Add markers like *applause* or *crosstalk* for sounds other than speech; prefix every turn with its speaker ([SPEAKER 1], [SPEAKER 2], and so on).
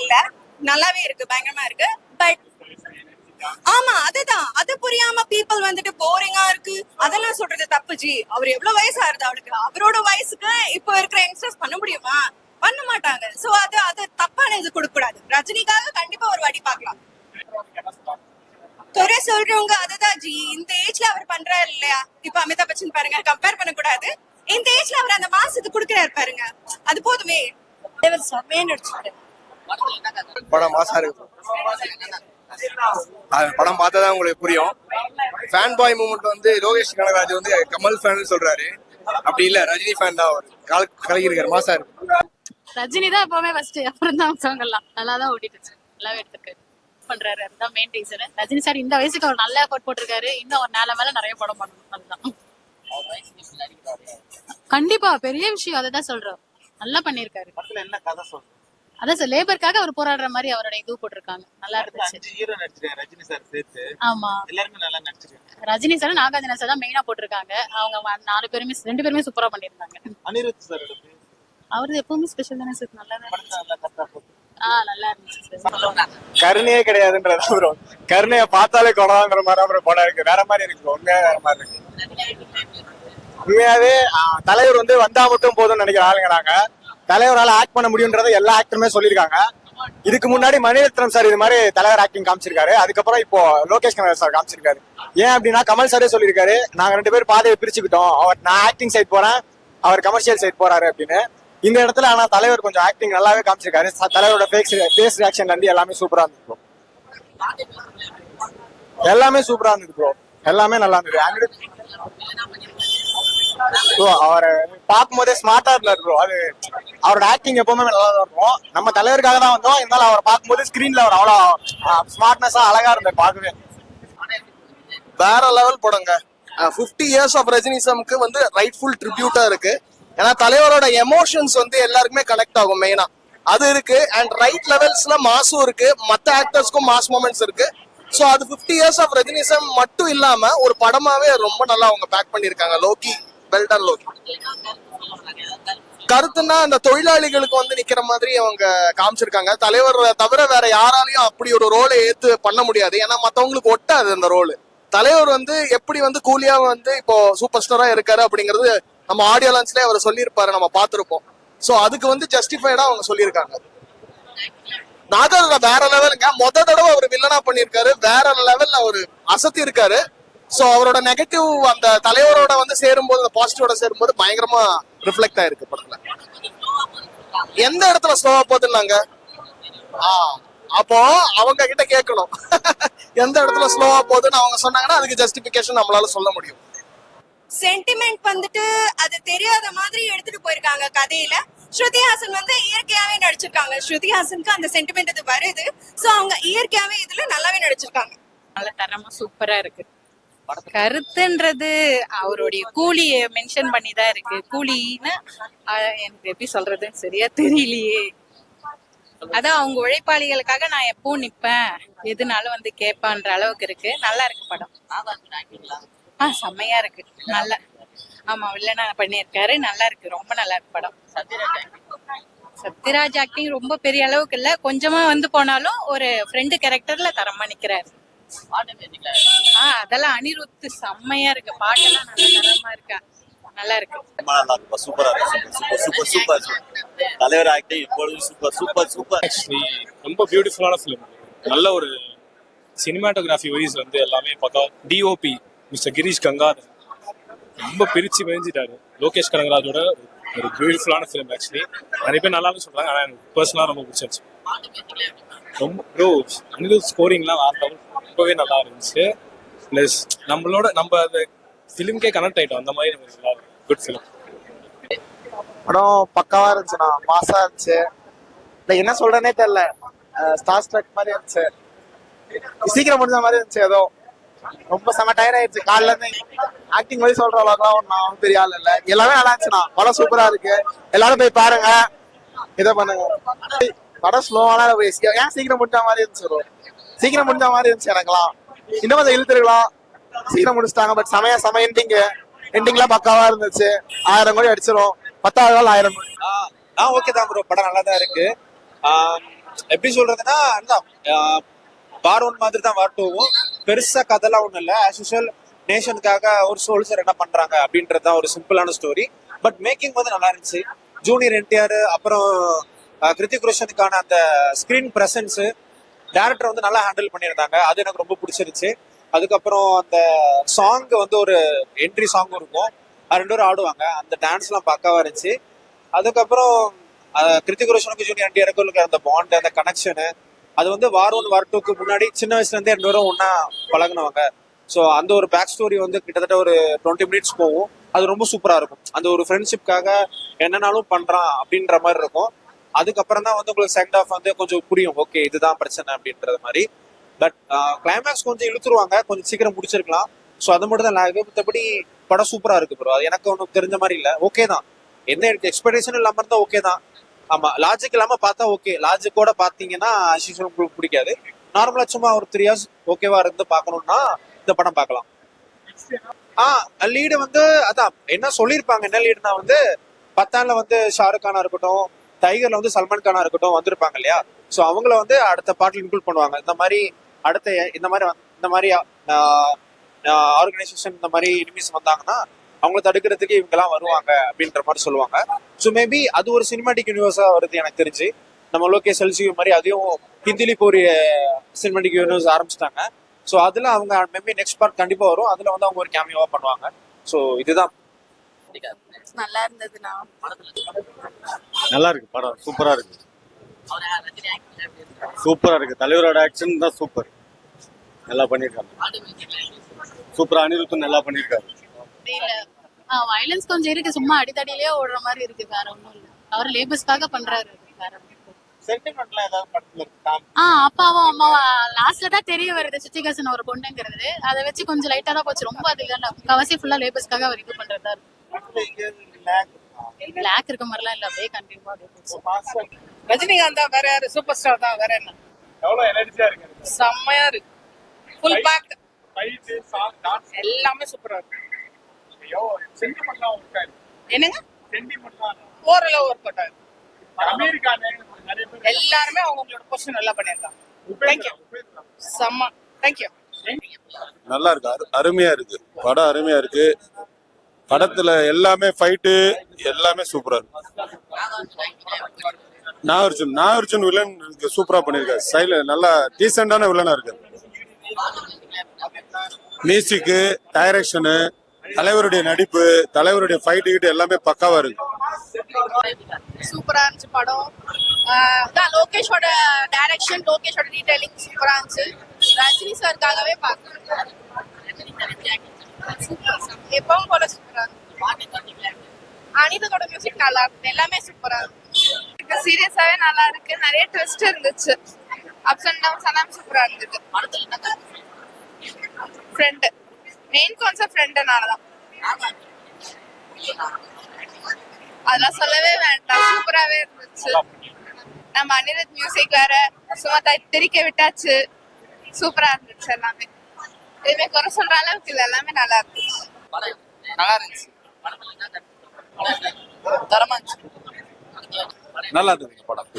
[SPEAKER 1] இல்ல. நல்லாவே இருக்கு பயங்கரமா இருக்கு. பட் ஆமா அதுதான். அது புரியாம பீப்புள் வந்துட்டு போரிங்கா இருக்கு. அதெல்லாம் சொல்றது தப்பு ஜி. அவர் எவ்வளவு வயசு ஆறுது அவளுக்கு அவரோட வயசுக்கு இப்ப இருக்கிற யங்ஸ்டர்ஸ் பண்ண முடியுமா? பண்ண மாட்டாங்க. சோ அது அது தப்பான இது கொடுக்க கூடாது ரஜினிக்காக கண்டிப்பா ஒரு வாட்டி பார்க்கலாம். குறை சொல்றவங்க அதுதான் ஜி. இந்த ஏஜ்ல அவர் பண்றாரு இல்லையா? இப்ப அமிதாப் பச்சன் பாருங்க கம்பேர் பண்ண கூடாது இந்த ஏஜ்ல அவர் அந்த மாசத்துக்கு குடுக்கிறாரு பாருங்க. அது போதுமே. இவர் செம்மையா நடிச்சிருக்காரு
[SPEAKER 2] படம் மாசா இருக்கு. படம் பார்த்தா தான் உங்களுக்கு புரியும். ஃபேன் பாய் மூமெண்ட் வந்து லோகேஷ் கனகராஜ் வந்து கமல் ஃபேன் சொல்றாரு. அப்படி இல்ல ரஜினி ஃபேன் தான் அவர். கல கலகி இருக்காரு மாசா இருக்கு.
[SPEAKER 3] ரஜினி தான் எப்பவுமே ஃபர்ஸ்ட் அப்புறம் தான் சாங் எல்லாம். நல்லா தான் ஓடிட்டு நல்லாவே எடுத்திருக்காரு பண்றாரு. அதுதான் மெயின் ரீசன் ரஜினி சார் இந்த வயசுக்கு அவர் நல்ல எஃபோர்ட் போட்டிருக்காரு. இன்னும் ஒரு மேல மேல நிறைய படம் பண்ணணும். அதுதான். கண்டிப்பா பெரிய விஷயம் அதை தான் சொல்றோம். நல்லா பண்ணிருக்காரு அதான் சார் லேபருக்காக அவர் போராடுற மாதிரி அவரோட இது போட்டிருக்காங்க. நல்லா இருந்துச்சு. ஆமா. ரஜினி சார் நாகார்ஜுன சார் தான் மெயினா போட்டிருக்காங்க. அவங்க நாலு பேருமே ரெண்டு பேருமே சூப்பரா பண்ணிருந்தாங்க
[SPEAKER 4] அனிருத் சார்
[SPEAKER 3] அவரது எப்பவுமே ஸ்பெஷல் தானே சார் நல்லா இருந்துச்சு.
[SPEAKER 2] கருணையே கிடையாதுன்றது ப்ரோ கருணைய பார்த்தாலே கொடாங்கிற மாதிரி அப்புறம் படம் இருக்கு. வேற மாதிரி இருக்கு உண்மையா வேற மாதிரி இருக்கு. உண்மையாவே தலைவர் வந்து வந்தா மட்டும் போதும்னு நினைக்கிற ஆளுங்க நாங்க. தலைவரால ஆக்ட் பண்ண முடியுன்றதை எல்லா ஆக்டருமே சொல்லியிருக்காங்க. இதுக்கு முன்னாடி மணிரத்னம் சார் இது மாதிரி தலைவர் ஆக்டிங் காமிச்சிருக்காரு. அதுக்கப்புறம் இப்போ லோகேஷ் கனகராஜ் சார் காமிச்சிருக்காரு. ஏன் அப்படின்னா கமல் சாரே சொல்லியிருக்காரு நாங்க ரெண்டு பேரும் பாதையை பிரிச்சுக்கிட்டோம். அவர் நான் ஆக்டிங் சைட் போறேன் அவர் கமர்ஷியல் சைட் போறாரு அப்படின்னு. இந்த இடத்துல ஆனா தலைவர் கொஞ்சம் ஆக்டிங் நல்லாவே காமிச்சிருக்காரு. தலைவரோட ஃபேஸ் ஃபேஸ் ரியாக்ஷன்ல இருந்து எல்லாமே சூப்பரா இருந்துச்சு bro. எல்லாமே சூப்பரா இருந்தது ப்ரோ எல்லாமே நல்லா இருந்தது. அவர் பார்க்கும் போதே ஸ்மார்ட்டா இருந்தார் ப்ரோ அது அவரோட ஆக்டிங் எப்பவுமே நல்லா தான் இருக்கும். நம்ம தலைவருக்காக தான் வந்தோம். இருந்தாலும் அவரை பார்க்கும்போது ஸ்கிரீன்ல அவர் அவ்வளோ ஸ்மார்ட்னஸா அழகா இருந்தார் பார்க்கவே.
[SPEAKER 5] வேற லெவல் படங்க. ஃபிஃப்டி இயர்ஸ் ஆஃப் ரஜினிசம்க்கு வந்து ரைட்ஃபுல் ட்ரிபியூட்டா இருக்கு. ஏன்னா தலைவரோட எமோஷன்ஸ் வந்து எல்லாருக்குமே கனெக்ட் ஆகும் மெயினா அது இருக்கு. அண்ட் ரைட் லெவல்ஸ்ல மாசும் இருக்கு. மத்த ஆக்டர்ஸ்க்கும் மாஸ் மூமெண்ட்ஸ் இருக்கு. ஸோ அது ஃபிஃப்டி இயர்ஸ் ஆஃப் ரஜினிசம் மட்டும் இல்லாம ஒரு படமாவே ரொம்ப நல்லா அவங்க பேக் பண்ணியிருக்காங்க. லோக்கி வெல்டன் லோக்கி கருத்துன்னா அந்த தொழிலாளிகளுக்கு வந்து நிக்கிற மாதிரி அவங்க காமிச்சிருக்காங்க. தலைவர் தவிர வேற யாராலையும் அப்படி ஒரு ரோலை ஏத்து பண்ண முடியாது. ஏன்னா மத்தவங்களுக்கு ஒட்டாது அந்த ரோல் தலைவர் வந்து எப்படி வந்து கூலியா வந்து இப்போ சூப்பர் ஸ்டாரா இருக்காரு அப்படிங்கிறது நம்ம ஆடியோ லான்ச்லயே அவர் சொல்லியிருப்பாரு. நம்ம பார்த்திருப்போம். சோ அதுக்கு வந்து ஜஸ்டிஃபைடா அவங்க சொல்லியிருக்காங்க. நாகர் வேற லெவலுங்க மொத தடவை அவர் வில்லனா பண்ணியிருக்காரு. வேற லெவல்ல அவர் அசத்தி இருக்காரு சோ அவரோட நெகட்டிவ் அந்த தலைவரோட வந்து சேரும்போது அந்த பாசிட்டிவோட சேரும்போது பயங்கரமா ரிஃப்ளெக்ட் ஆயிருக்கு படத்துல. எந்த இடத்துல ஸ்லோவா போகுதுன்னாங்க? ஆ அப்போ அவங்க கிட்ட கேட்கணும். *laughs* எந்த இடத்துல ஸ்லோவா போகுதுன்னு அவங்க சொன்னாங்கன்னா அதுக்கு ஜஸ்டிபிகேஷன் நம்மளால சொல்ல முடியும்.
[SPEAKER 1] சென்டிமெண்ட் வந்துட்டு அது தெரியாத மாதிரி எடுத்துட்டு போயிருக்காங்க கதையில. ஸ்ருதி ஹாசன் வந்து இயற்கையாவே நடிச்சிருக்காங்க. ஸ்ருதி ஹாசனுக்கு அந்த சென்டிமெண்ட் இது வருது. சோ அவங்க இயற்கையாவே இதுல நல்லாவே நடிச்சிருக்காங்க.
[SPEAKER 6] நல்ல தரமா சூப்பரா இருக்கு. கருத்துன்றது அவருடைய கூலிய மென்ஷன் பண்ணி தான் இருக்கு. கூலின்னு எனக்கு எப்படி சொல்றதுன்னு சரியா தெரியலையே. அதான் அவங்க உழைப்பாளிகளுக்காக நான் எப்போ நிப்பேன்? எதுனாலும் வந்து கேட்பான்ற அளவுக்கு இருக்கு. நல்லா இருக்கு படம். ஆ செம்மையா இருக்கு. நல்லா. ஆமா வில்லனா பண்ணியிருக்காரு. நல்லா இருக்கு. ரொம்ப நல்லா இருக்கு படம். சத்யராஜ் ஆக்டிங் ரொம்ப பெரிய அளவுக்கு இல்ல. கொஞ்சமா வந்து போனாலும் ஒரு ஃப்ரெண்டு கேரக்டர்ல தரமா நிக்கிறாரு. ஆ அதெல்லாம் அனிருத் செம்மையா இருக்கு. பாட்டெல்லாம் நல்ல தரமா இருக்கா? நல்லா இருக்கு.
[SPEAKER 7] ரொம்ப நல்லா சூப்பரா இருக்கும் சூப்பர் சூப்பர் சூப்பர் தலைவர் ஆக்டிங் இப்பொழுதும் சூப்பர் சூப்பர் சூப்பர்
[SPEAKER 8] ஆக்சுவலி ரொம்ப பியூட்டிஃபுல்லான ஃபிலிம் நல்ல ஒரு சினிமாட்டோகிராஃபி வைஸ் வந்து எல்லாமே பக்கா டிஓபி மிஸ்டர் கிரீஷ் கங்காதர். ரொம்ப பிரிச்சு மேய்ஞ்சிட்டாரு லோகேஷ் கனகராஜோட ஒரு பியூட்டிஃபுல்லான ஃபிலிம் ஆக்சுவலி நிறைய பேர் நல்லாவே சொல்றாங்க ஆனால் எனக்கு பர்சனலாக ரொம்ப பிடிச்சிருச்சு ரொம்ப ப்ரோ அனிருத் ஸ்கோரிங்லாம் வார்த்தை ரொம்பவே நல்லா இருந்துச்சு. ப்ளஸ் நம்மளோட நம்ம அந்த ஃபிலிம்கே கனெக்ட் ஆயிட்டோம். அந்த மாதிரி நமக்கு குட் ஃபிலிம்
[SPEAKER 2] படம் பக்காவா இருந்துச்சுண்ணா. மாசா இருந்துச்சு. இல்ல என்ன சொல்கிறேனே தெரியல. ஸ்டார் ஸ்ட்ரக் மாதிரி இருந்துச்சு. சீக்கிரம் முடிஞ்ச மாதிரி இருந்துச்சு ஏதோ. ரொம்ப செம டயர் ஆயிடுச்சு. காலைல இருந்து ஆக்டிங் மாதிரி சொல்ற அளவுக்குலாம் ஒன்றும் பெரிய ஆள் இல்லை. எல்லாமே நல்லா இருந்துச்சுண்ணா. படம் சூப்பரா இருக்கு. எல்லாரும் போய் பாருங்க. இதை பண்ணுங்க. படம் ஸ்லோவான ஏன் சீக்கிரம் முடிஞ்ச மாதிரி இருந்துச்சு bro? சீக்கிரம் முடிஞ்ச மாதிரி இருந்துச்சு எனக்குலாம். இன்னும் கொஞ்சம் இழுத்துருக்கலாம். சீக்கிரம் முடிச்சிட்டாங்க பட் செமையா செம எண்டிங் எண்டிங்லாம் பக்காவா இருந்துச்சு. ஆயிரம் கோடி அடிச்சிரும். பத்தாவது நாள் ஆயிரம் கோடி.
[SPEAKER 4] ஆ ஓகே தான் ப்ரோ படம் நல்லா தான் இருக்கு எப்படி சொல்றதுன்னா பார் ஒன் மாதிரி தான் வார் டூவும் பெருசா கதைலாம் ஒண்ணும் இல்ல. ஆஸ் யூஷுவல் நேஷனுக்காக ஒரு சோல்சர் என்ன பண்றாங்க அப்படின்றது தான் ஒரு சிம்பிளான ஸ்டோரி பட் மேக்கிங் வந்து நல்லா இருந்துச்சு. ஜூனியர் என்டிஆர் அப்புறம் கிருத்திக் ரோஷனுக்கான அந்த ஸ்கிரீன் பிரசன்ஸ் டேரக்டர் வந்து நல்லா ஹேண்டில் பண்ணியிருந்தாங்க. அது எனக்கு ரொம்ப பிடிச்சிருச்சு. அதுக்கப்புறம் அந்த சாங் வந்து ஒரு என்ட்ரி சாங் இருக்கும். அது ரெண்டு பேரும் ஆடுவாங்க. அந்த டான்ஸ்லாம் பக்காவா இருந்துச்சு. அதுக்கப்புறம் கிருத்திக் ரோஷனுக்கு ஜூனியர் என்டிஆருக்கு இருக்கிற அந்த பாண்ட் அந்த கனெக்ஷனு அது வந்து வார் ஒன் வார் டூக்கு முன்னாடி சின்ன வயசுல இருந்தே ரெண்டு பேரும் ஒன்னா பழகினவங்க. ஸோ அந்த ஒரு பேக் ஸ்டோரி வந்து கிட்டத்தட்ட ஒரு டுவெண்ட்டி மினிட்ஸ் போகும். அது ரொம்ப சூப்பராக இருக்கும். அந்த ஒரு ஃப்ரெண்ட்ஷிப்காக என்னன்னாலும் பண்ணுறான் அப்படின்ற மாதிரி இருக்கும். அதுக்கப்புறம் தான் வந்து உங்களுக்கு செகண்ட் ஆஃப் வந்து கொஞ்சம் புரியும். ஓகே இதுதான் பிரச்சனை அப்படின்றது மாதிரி. பட் கிளைமேக்ஸ் கொஞ்சம் இழுத்துருவாங்க. கொஞ்சம் சீக்கிரம் முடிச்சிருக்கலாம். ஸோ அது மட்டும் தான். lag. மத்தபடி படம் சூப்பரா இருக்கு ப்ரோ அது எனக்கு ஒன்றும் தெரிஞ்ச மாதிரி இல்லை. ஓகே தான். என்ன எக்ஸ்பெக்டேஷன் இல்லாம இருந்தா ஓகே தான். ஆமா லாஜிக் இல்லாம பார்த்தா ஓகே லாஜிக்கோட பாத்தீங்கன்னா as உங்களுக்கு பிடிக்காது. நார்மலா சும்மா ஒரு த்ரீ ஹவர்ஸ் ஓகேவா இருந்து பார்க்கணும்னா இந்த படம் பார்க்கலாம். ஆ லீடு வந்து அதான் என்ன சொல்லியிருப்பாங்க? என்ன லீடுனா வந்து பத்தான்ல வந்து ஷாருக் கானா இருக்கட்டும் டைகர்ல வந்து சல்மான் கானா இருக்கட்டும் வந்திருப்பாங்க இல்லையா? ஸோ அவங்கள வந்து அடுத்த பாட்டில் இன்க்ளூட் பண்ணுவாங்க. இந்த மாதிரி அடுத்த இந்த மாதிரி இந்த மாதிரி ஆர்கனைசேஷன் இந்த மாதிரி இனிமேஸ் வந்தாங்கன்னா அவங்கள தடுக்கிறதுக்கு இவங்கெல்லாம் வருவாங்க அப்படின்ற மாதிரி சொல்லுவாங்க. ஸோ மேபி அது ஒரு சினிமாட்டிக் யூனிவர்ஸா வருது எனக்கு தெரிஞ்சு. நம்ம லோகேஷ் எல்சியூ மாதிரி அதையும் ஹிந்திலி இப்போ ஒரு சினிமாட்டிக் யூனிவர்ஸ் ஆரம்பிச்சிட்டாங்க. ஸோ அதில் அவங்க மேபி நெக்ஸ்ட் பார்ட் கண்டிப்பாக வரும். அதில் வந்து அவங்க ஒரு கேமியோவாக பண்ணுவாங்க. ஸோ இதுதான்.
[SPEAKER 9] நல்லா இருந்ததுண்ணா
[SPEAKER 7] நல்லா இருக்கு படம். சூப்பரா இருக்கு சூப்பரா இருக்கு தலைவரோட ஆக்ஷன் தான் சூப்பர் நல்லா பண்ணிருக்காங்க. சூப்பரா அனிருத்தும் நல்லா பண்ணிருக்காரு.
[SPEAKER 3] வயலன்ஸ் கொஞ்சம் இருக்கு. சும்மா அடித்தடியிலேயே ஓடுற மாதிரி இருக்கு. வேற ஒண்ணும் இல்ல. அவர் லேபர்ஸ்க்காக பண்றாரு. அப்பாவும் அம்மாவும் லாஸ்ட்ல தான் தெரிய வருது சித்திகசன் ஒரு பொண்ணுங்கிறது. அதை வச்சு கொஞ்சம் லைட்டா தான் போச்சு. ரொம்ப அது இல்ல கவசி ஃபுல்லா லேபர்ஸ்க்காக அவர் இது பண்றதா இருக்கு பிளாக் இருக்க மாதிரிலாம் இல்ல அப்படியே கண்டிப்பா அப்படியே
[SPEAKER 10] ரஜினிகாந்த் தான் வேற யாரு? சூப்பர் ஸ்டார் தான் வேற என்ன?
[SPEAKER 11] எவ்வளவு எனர்ஜியா இருக்கு.
[SPEAKER 10] செம்மையா இருக்கு. ஃபுல் பேக் எல்லாமே சூப்பரா இருக்கு. என்னங்க?
[SPEAKER 11] சென்டிமெண்ட்லாம்
[SPEAKER 10] ஓரளவு ஒர்க் அவுட் ஆகுது
[SPEAKER 11] அமெரிக்கா நிறைய பேர்
[SPEAKER 10] எல்லாருமே அவங்களோட பொசிஷன் நல்லா பண்ணியிருக்காங்க. தேங்க்யூ செம்ம. தேங்க்யூ
[SPEAKER 12] நல்லா இருக்கு. அரு- அருமையா இருக்கு. படம் அருமையா இருக்கு. படத்துல எல்லாமே ஃபைட்டு எல்லாமே சூப்பரா இருக்கு நாகார்ஜுன் நாகார்ஜுன் வில்லன் சூப்பரா பண்ணிருக்காரு. சைல நல்லா டீசெண்டான வில்லனா இருக்கு மியூசிக்கு டைரக்ஷனு தலைவருடைய நடிப்பு தலைவருடைய ஃபைட்டு கிட்ட எல்லாமே பக்காவா இருக்கு.
[SPEAKER 9] சூப்பரா இருந்துச்சு படம். அதான் லோகேஷோட டைரக்ஷன் லோகேஷோட டீடைலிங் சூப்பரா இருந்துச்சு. ரஜினி சாருக்காகவே பார்க்கணும். எப்பவும் போல அனிதோட மியூசிக் நல்லா இருந்தது. எல்லாமே சூப்பரா இருந்துச்சு. சீரியஸாவே நல்லா இருக்கு. நிறைய ட்விஸ்ட் இருந்துச்சு. அப்ஸ் அண்ட் டவுன்ஸ் எல்லாம் சூப்பரா இருந்தது. ஃப்ரெண்ட் மெயின் கான்செப்ட் ஃப்ரெண்டுனாலதான் அதெல்லாம் சொல்லவே வேண்டாம். சூப்பராவே இருந்துச்சு. நம்ம அனிருத் மியூசிக் வேற சும்மா த- திரிக்க விட்டாச்சு. சூப்பரா இருந்துச்சு எல்லாமே. எதுவுமே குறை சொல்ற அளவுக்கு இல்ல. எல்லாமே நல்லா இருந்துச்சு.
[SPEAKER 10] நல்லா இருந்துச்சு. தரமா இருந்துச்சு
[SPEAKER 13] நல்லா இருக்கு படம்.